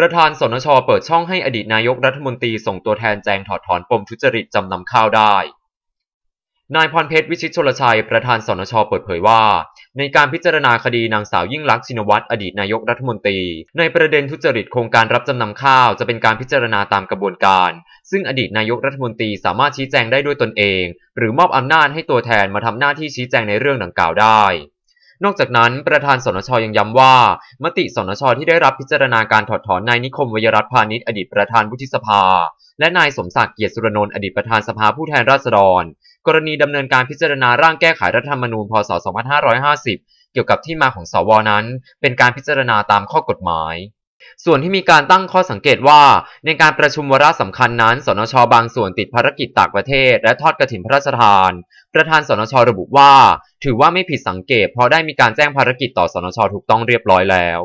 ประธานสนชเปิดช่องให้อดีตนายกรัฐมนตรีส่งตัวแทนแจงถอดถอนปมทุจริตจำนำข้าวได้ นายพรเพชรวิชิตชลชัย ประธานสนชเปิดเผยว่า ในการพิจารณาคดีนางสาวยิ่งลักษณ์ชินวัตรอดีตนายกรัฐมนตรี ในประเด็นทุจริตโครงการรับจำนำข้าวจะเป็นการพิจารณาตามกระบวนการ ซึ่งอดีตนายกรัฐมนตรีสามารถชี้แจงได้ด้วยตนเอง หรือมอบอำนาจให้ตัวแทนมาทำหน้าที่ชี้แจงในเรื่องดังกล่าวได้ นอกจากนั้น ประธานสนชยังย้ำว่า มติสนชที่ได้รับพิจารณาการถอดถอนนายนิคมวยรัตพาณิชย์อดีตประธานวุฒิสภา และนายสมศักดิ์เกียรติสุรนนท์อดีตประธานสภาผู้แทนราษฎร กรณีดำเนินการพิจารณาร่างแก้ไขรัฐธรรมนูญพศ 2550 เกี่ยวกับที่มาของสวนั้น เป็นการพิจารณาตามข้อกฎหมาย ส่วนที่มีการตั้งข้อสังเกตว่า ในการประชุมวาระสำคัญนั้น สนชบางส่วนติดภารกิจต่างประเทศ และทอดกระถินพระราชทาน ประธานสนชระบุว่า ถือว่าไม่ผิดสังเกต เพราะได้มีการแจ้งภารกิจต่อสนชถูกต้องเรียบร้อยแล้ว